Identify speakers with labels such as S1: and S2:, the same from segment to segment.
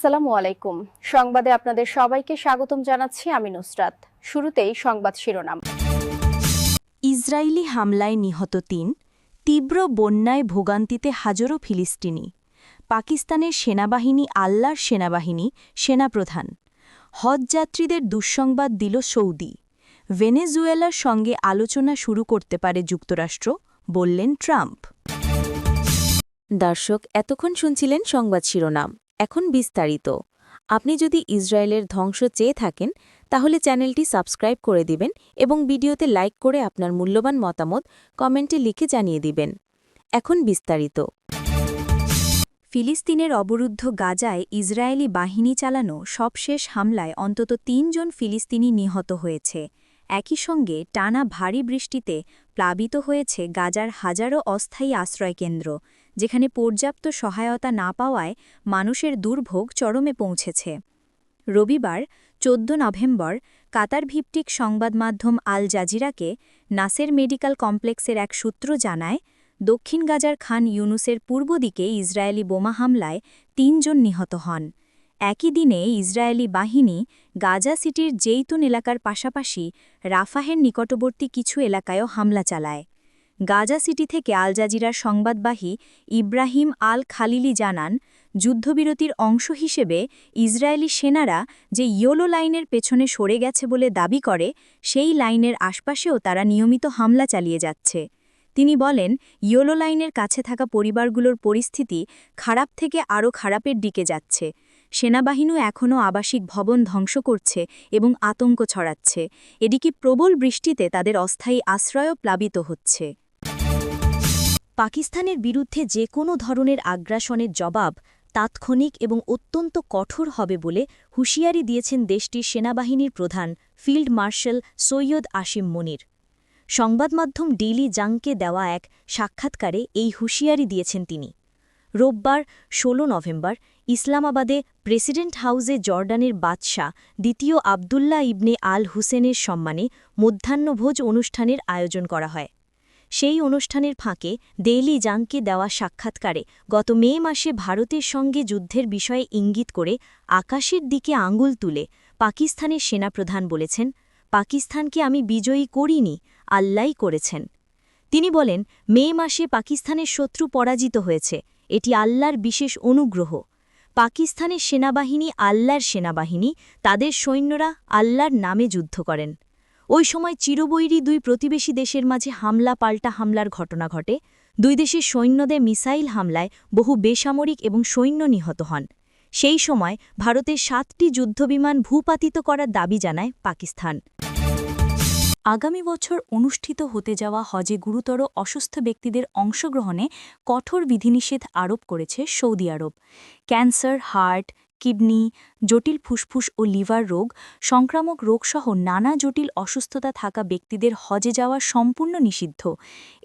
S1: আসসালামু আলাইকুম। সংবাদে আপনাদের সবাইকে স্বাগতম জানাচ্ছি আমি নুসরাত। শুরুতেই সংবাদ শিরোনাম।
S2: ইসরায়েলি হামলায় নিহত তিন তীব্র বন্যায় ভোগান্তিতে হাজারো ফিলিস্তিনি। পাকিস্তানের সেনাবাহিনী আল্লাহর সেনাবাহিনী সেনাপ্রধান। হজযাত্রীদের দুঃসংবাদ দিল সৌদি। ভেনেজুয়েলার সঙ্গে আলোচনা শুরু করতে পারে যুক্তরাষ্ট্র বললেন ট্রাম্প। দর্শক এতক্ষণ শুনছিলেন সংবাদ শিরোনাম। এখন বিস্তারিত। আপনি যদি ইসরায়েলের ধ্বংস চেয়ে থাকেন, তাহলে চ্যানেলটি সাবস্ক্রাইব করে দিবেন এবং ভিডিওতে লাইক করে আপনার মূল্যবান মতামত কমেন্টে লিখে জানিয়ে দিবেন। এখন বিস্তারিত। ফিলিস্তিনের অবরুদ্ধ গাজায় ইসরায়েলি বাহিনী চালানো সবশেষ হামলায় অন্তত তিনজন ফিলিস্তিনি নিহত হয়েছে। একই সঙ্গে টানা ভারী বৃষ্টিতে প্লাবিত হয়েছে গাজার হাজারো অস্থায়ী আশ্রয়কেন্দ্র। যেখানে পর্যাপ্ত সহায়তা না পাওয়ায় মানুষের দুর্ভোগ চরমে পৌঁছেছে। রবিবার, চোদ্দ নভেম্বর, কাতার ভিত্তিক সংবাদ মাধ্যম আল জাজিরাকে নাসের মেডিকেল কমপ্লেক্সের এক সূত্র জানায়, দক্ষিণ গাজার খান ইউনুসের পূর্ব দিকে ইসরায়েলি বোমা হামলায় তিনজন নিহত হন। একই দিনে ইসরায়েলি বাহিনী গাজা সিটির জেইতুন এলাকার পাশাপাশি রাফাহের নিকটবর্তী কিছু এলাকায়ও হামলা চালায়। গাজা সিটি থেকে আল জাজিরার সংবাদবাহী ইব্রাহিম আল খালিলি জানান, যুদ্ধবিরতির অংশ হিসেবে ইসরায়েলি সেনারা যে ইয়োলো লাইনের পেছনে সরে গেছে বলে দাবি করে, সেই লাইনের আশপাশেও তারা নিয়মিত হামলা চালিয়ে যাচ্ছে। তিনি বলেন, ইয়োলো লাইনের কাছে থাকা পরিবারগুলোর পরিস্থিতি খারাপ থেকে আরও খারাপের দিকে যাচ্ছে। সেনাবাহিনী এখনও আবাসিক ভবন ধ্বংস করছে এবং আতঙ্ক ছড়াচ্ছে। এদিকে প্রবল বৃষ্টিতে তাদের অস্থায়ী আশ্রয়ও প্লাবিত হচ্ছে। পাকিস্তানের বিরুদ্ধে যে কোনো ধরনের আগ্রাসনের জবাব তাৎক্ষণিক এবং অত্যন্ত কঠোর হবে বলে হুঁশিয়ারি দিয়েছেন দেশটির সেনাবাহিনীর প্রধান ফিল্ড মার্শাল সৈয়দ আসিম মনির। সংবাদমাধ্যম ডেইলি জাংকে দেওয়া এক সাক্ষাৎকারে এই হুঁশিয়ারি দিয়েছেন তিনি। রোববার ১৬ নভেম্বর ইসলামাবাদে প্রেসিডেন্ট হাউসে জর্ডানের বাদশাহ দ্বিতীয় আবদুল্লাহ ইবনে আল হুসেনের সম্মানে মধ্যাহ্নভোজ অনুষ্ঠানের আয়োজন করা হয়। সেই অনুষ্ঠানের ফাঁকে ডেইলি জাংকে দেওয়া সাক্ষাৎকারে গত মে মাসে ভারতের সঙ্গে যুদ্ধের বিষয়ে ইঙ্গিত করে আকাশের দিকে আঙ্গুল তুলে পাকিস্তানের সেনাপ্রধান বলেছেন, পাকিস্তানকে আমি বিজয়ী করিনি, আল্লাই করেছেন। তিনি বলেন, মে মাসে পাকিস্তানের শত্রু পরাজিত হয়েছে, এটি আল্লাহর বিশেষ অনুগ্রহ। পাকিস্তানের সেনাবাহিনী আল্লাহর সেনাবাহিনী, তাদের সৈন্যরা আল্লাহর নামে যুদ্ধ করেন। ওই সময় চিরবৈরী দুই প্রতিবেশী দেশের মাঝে হামলা, পাল্টা হামলার ঘটনা ঘটে। দুই দেশের সৈন্যদের মিসাইল হামলায় বহু বেসামরিক এবং সৈন্য নিহত হন। সেই সময় ভারতের সাতটি যুদ্ধবিমান ভূপাতিত করার দাবি জানায় পাকিস্তান। আগামী বছর অনুষ্ঠিত হতে যাওয়া হজে গুরুতর অসুস্থ ব্যক্তিদের অংশগ্রহণে কঠোর বিধিনিষেধ আরোপ করেছে সৌদি আরব। ক্যান্সার, হার্ট কিডনি, জটিল ফুসফুস ও লিভার রোগ, সংক্রামক রোগসহ নানা জটিল অসুস্থতা থাকা ব্যক্তিদের হজে যাওয়া সম্পূর্ণ নিষিদ্ধ।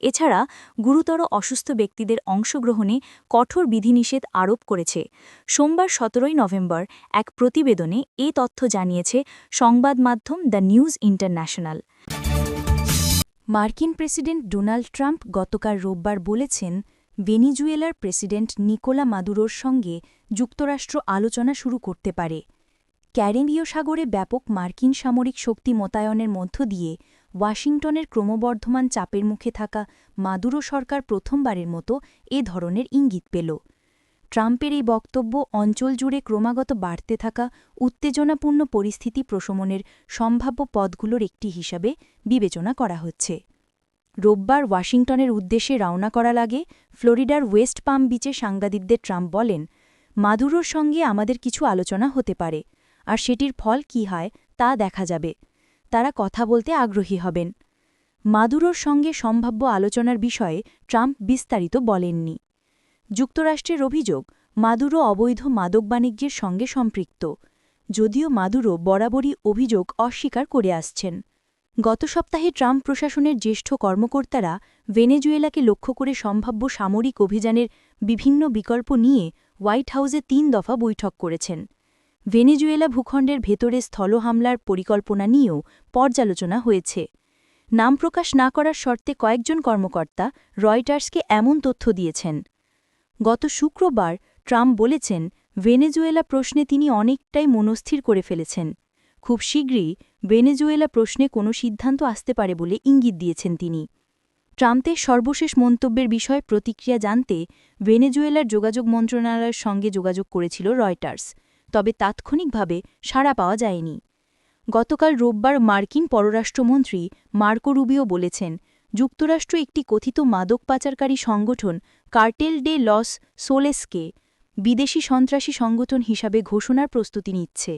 S2: এছাড়া গুরুতর অসুস্থ ব্যক্তিদের অংশগ্রহণে কঠোর বিধিনিষেধ আরোপ করেছে। সোমবার সতেরোই নভেম্বর এক প্রতিবেদনে এ তথ্য জানিয়েছে সংবাদ মাধ্যম দ্য নিউজ ইন্টারন্যাশনাল। মার্কিন প্রেসিডেন্ট ডোনাল্ড ট্রাম্প গতকাল রোববার বলেছেন ভেনিজুয়েলার প্রেসিডেন্ট নিকোলা মাদুরোর সঙ্গে যুক্তরাষ্ট্র আলোচনা শুরু করতে পারে। ক্যারেবীয় সাগরে ব্যাপক মার্কিন সামরিক শক্তি মোতায়নের মধ্য দিয়ে ওয়াশিংটনের ক্রমবর্ধমান চাপের মুখে থাকা মাদুরো সরকার প্রথমবারের মতো এ ধরনের ইঙ্গিত পেল। ট্রাম্পের এই বক্তব্য অঞ্চল জুড়ে ক্রমাগত বাড়তে থাকা উত্তেজনাপূর্ণ পরিস্থিতি প্রশমনের সম্ভাব্য পথগুলোর একটি হিসাবে বিবেচনা করা হচ্ছে। রোববার ওয়াশিংটনের উদ্দেশ্যে রওনা করা লাগে ফ্লোরিডার ওয়েস্ট পাম বিচে সাংবাদিকদের ট্রাম্প বলেন, মাদুরোর সঙ্গে আমাদের কিছু আলোচনা হতে পারে, আর সেটির ফল কি হয় তা দেখা যাবে। তারা কথা বলতে আগ্রহী হবেন। মাদুরোর সঙ্গে সম্ভাব্য আলোচনার বিষয়ে ট্রাম্প বিস্তারিত বলেননি। যুক্তরাষ্ট্রের অভিযোগ, মাদুরো অবৈধ মাদক বাণিজ্যের সঙ্গে সম্পৃক্ত, যদিও মাদুরো বরাবরই অভিযোগ অস্বীকার করে আসছেন। গত সপ্তাহে ট্রাম্প প্রশাসনের জ্যেষ্ঠ কর্মকর্তারা ভেনেজুয়েলাকে লক্ষ্য করে সম্ভাব্য সামরিক অভিযানের বিভিন্ন বিকল্প নিয়ে হোয়াইট হাউসে তিন দফা বৈঠক করেছেন। ভেনেজুয়েলা ভূখণ্ডের ভেতরে স্থল হামলার পরিকল্পনা নিয়েও পর্যালোচনা হয়েছে। নাম প্রকাশ না করার শর্তে কয়েকজন কর্মকর্তা রয়টার্সকে এমন তথ্য দিয়েছেন। গত শুক্রবার ট্রাম্প বলেছেন, ভেনেজুয়েলা প্রশ্নে তিনি অনেকটাই মনস্থির করে ফেলেছেন। খুব শীঘ্রই ভেনেজুয়েলা প্রশ্নে কোনো সিদ্ধান্ত আসতে পারে বলে ইঙ্গিত দিয়েছেন তিনি। ট্রাম্পের সর্বশেষ মন্তব্যের বিষয়ে প্রতিক্রিয়া জানতে ভেনেজুয়েলার যোগাযোগ মন্ত্রণালয়ের সঙ্গে যোগাযোগ করেছিল রয়টার্স, তবে তাৎক্ষণিকভাবে সাড়া পাওয়া যায়নি। গতকাল রোববার মার্কিন পররাষ্ট্রমন্ত্রী মার্কো রুবিও বলেছেন, যুক্তরাষ্ট্র একটি কথিত মাদক পাচারকারী সংগঠন কার্টেল ডে লস সোলেসকে বিদেশি সন্ত্রাসী সংগঠন হিসাবে ঘোষণার প্রস্তুতি নিচ্ছে।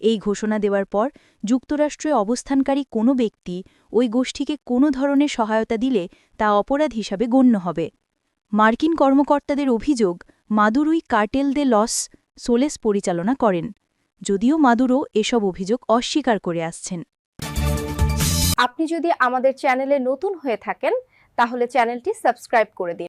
S2: এই ঘোষণা দেওয়ার পর যুক্তরাষ্ট্রে অবস্থানকারী কোনো ব্যক্তি ওই গোষ্ঠীকে কোনো ধরনের সহায়তা দিলে তা অপরাধ হিসাবে গণ্য হবে। মার্কিন কর্মকর্তাদের অভিযোগ, মাদুরুই কার্টেল দে লস সোলেস পরিচালনা করেন, যদিও মাদুরো এসব অভিযোগ অস্বীকার করে আসছেন।
S1: আপনি যদি আমাদের চ্যানেলে নতুন হয়ে থাকেন, তাহলে চ্যানেলটি সাবস্ক্রাইব করে দিন।